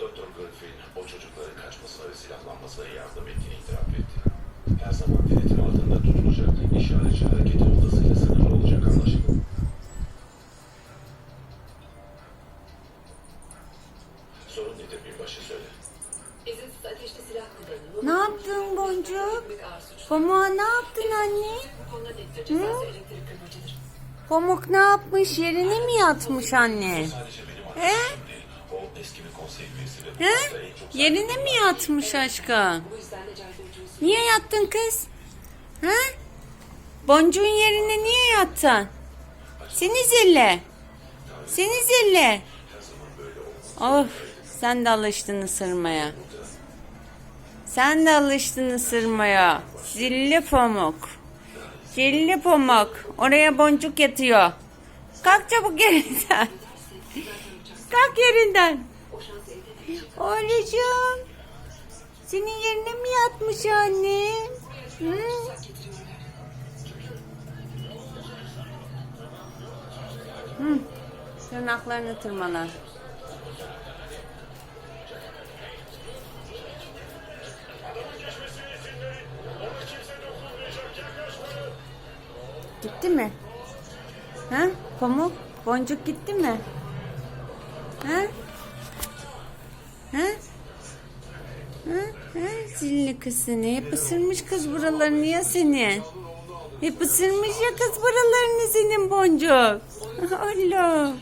Doktor Goodfried'in o çocukların kaçmasına ve silahlanmasına yardım ettiğini itiraf etti. Her zaman denetim altında tutulacak işaretçi hareketi odasıyla sınırlı olacak anlaşıldı. Sorun nedir binbaşı söyle. Bizim ateşli silah kullanın. Ne yaptın Boncuk? Pamuğa ne yaptın anne? Bu. Pamuk ne yapmış yerine mi yatmış anne? He? Eski bir konsey üyesi ve He? en çok Yerine mi yatmış aşkım? Bu yüzden de caydırıcı usul. Niye yattın kız? He? Boncuğun yerine niye yattın? Seni zille. Seni zille. Of sen de alıştın ısırmaya. Sen de alıştın ısırmaya. Zilli pamuk. Zilli pamuk. Oraya boncuk yatıyor. Kalk çabuk yerinden. Kalk yerinden. O şansı elde edecek. Oğlucum. Senin yerine mi yatmış anne? Hı? Hı. Tırnaklarını tırmala. Gitti mi? Ha? Pamuk, boncuk gitti mi? Ha? Ha? Ha? Ha? Zilli kız seni. Hep ısırmış kız buralarını ya seni. Hep ısırmış ya kız buralarını senin boncuk. Allah.